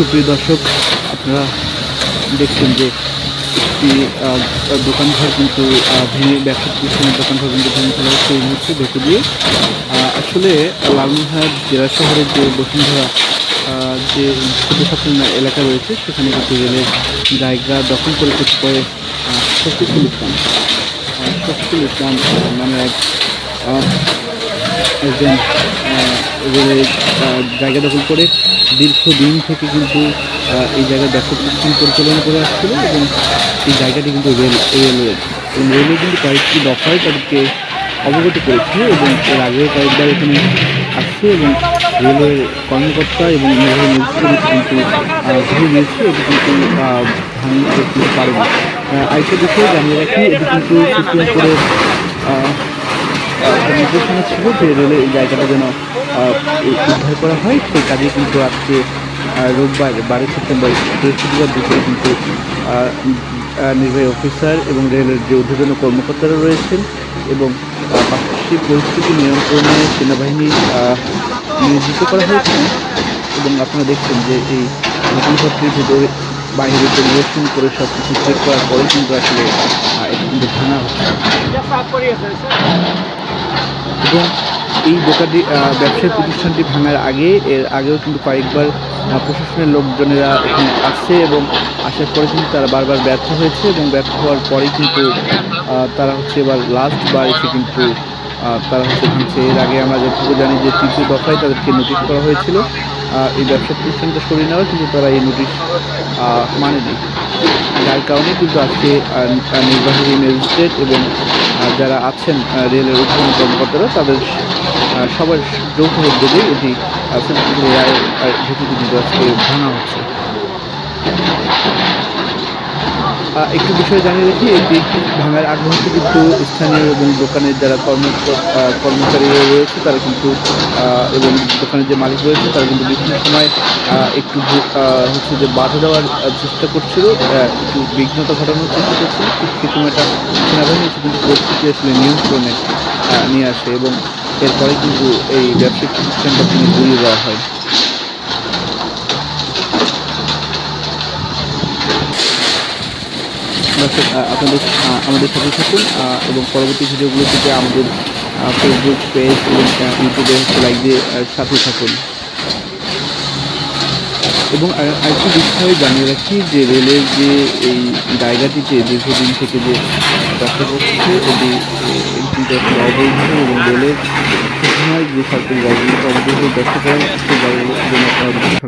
সুপ্রিয় দর্শক, আপনারা দেখছেন যে একটি দোকানঘর কিন্তু ভেঙে ব্যবসা প্রতিষ্ঠানের দোকানঘর কিন্তু ভেঙে ফেলা হচ্ছে এই মুহূর্তে ভেতর দিয়ে আসলে লালমোহনহাট জেলা শহরের যে বসুন্ধরা যে ছোট ছোট এলাকা রয়েছে, সেখানে কিন্তু রেলের জায়গা দখল করে কতিপয় শফিকুল ইসলাম। শফিকুল ইসলাম নামে এক একজন রেলের জায়গা দখল করে দীর্ঘদিন থেকে কিন্তু এই জায়গায় প্রতিষ্ঠান পরিচালনা করে আসছিল এবং এই জায়গাটি কিন্তু রেল রেলওয়ে এবং রেলওয়ে কিন্তু কয়েকটি দফায় তাদেরকে অবগত করেছে এবং এর আগেও কয়েকবার এখানে আসছে এবং রেলের কর্মকর্তা এবং কিন্তু ঘুরে নিয়েছে। এটি কিন্তু ভাঙতে আহ, আরেকটা বিষয় জানিয়ে রাখি এটি কিন্তু সুপ্রিম কোর্টের একটা নির্দেশনা ছিল যে রেলে এই জায়গাটা যেন উদ্ধার করা হয়, সেই কাজে কিন্তু আজকে রোববার বারো সেপ্টেম্বর বৃহস্পতিবার দুপুরে কিন্তু নির্বাহী অফিসার এবং রেলের যে ঊর্ধ্বতন কর্মকর্তারা রয়েছেন এবং পাশাপাশি পরিস্থিতি নিয়ন্ত্রণে সেনাবাহিনী নিয়োজিত করা হয়েছে এবং আপনারা দেখছেন যে এই দোকানপত্রের ভিতরে বাইরে পরিদর্শন করে সব কিছু চেক করার পরে কিন্তু আসলে এটা কিন্তু ভাঙা হচ্ছে এবং এই দোকানটি ব্যবসায়ী প্রতিষ্ঠানটি ভাঙার আগে, এর আগেও কিন্তু কয়েকবার প্রশাসনের লোকজনেরা এখানে আসছে এবং আসার পরে কিন্তু তারা বারবার ব্যর্থ হয়েছে এবং ব্যর্থ হওয়ার পরে কিন্তু তারা হচ্ছে এবার লাস্ট বার এসে কিন্তু তারা হচ্ছে ভাঙছে। এর আগে আমরা যতটুকু জানি যে তৃতীয় দফায় তাদেরকে নোটিশ করা হয়েছিল। এই ব্যবসা প্রতিষ্ঠানটা সরিয়ে নেওয়ার কিন্তু তারা এই নোটিশ মানেনি। যার কারণে কিন্তু আজকে নির্বাহী ম্যাজিস্ট্রেট এবং যারা আছেন রেলের উদ্বোধন কর্মকর্তারা, তাদের সবার যৌথ উদ্যোগে এটি রায়ের ভিত্তিতে কিন্তু আজকে ভাঙা হচ্ছে। একটু বিষয় জানিয়ে রাখি এটি ভাঙার আগ মুহূর্তে কিন্তু স্থানীয় এবং দোকানের যারা কর্ম আহ, কর্মচারীরা রয়েছে তারা কিন্তু এবং দোকানের যে মালিক রয়েছে তারা কিন্তু বিভিন্ন সময় একটু হচ্ছে যে বাধা দেওয়ার চেষ্টা করছিল একটু বিঘ্নতা ঘটানোর চেষ্টা করছিল সেই সময়টা সেনাবাহিনী এসে কিন্তু পরিস্থিতি আসলে নিয়ন্ত্রণে নিয়ে আসে এবং এরপরে কিন্তু এই ব্যবসায়িক প্রতিষ্ঠানটা কিন্তু ঘুরিয়ে দেওয়া হয়। দর্শক আপনাদের আমাদের সাথে থাকুন এবং পরবর্তী ভিডিওগুলো থেকে আমাদের ফেসবুক পেজ এবং ইউটিউবে লাইক দিয়ে সাথে থাকুন। এবং আরেকটি বিষয় জানিয়ে রাখি যে রেলের যে এই জায়গাটিতে দীর্ঘদিন থেকে যে ব্যবসা করছে, এটি কিন্তু অবৈধ এবং রেলের যে সরকারি জায়গাগুলোতে অবৈধ ব্যবসা করার সেই আপনারা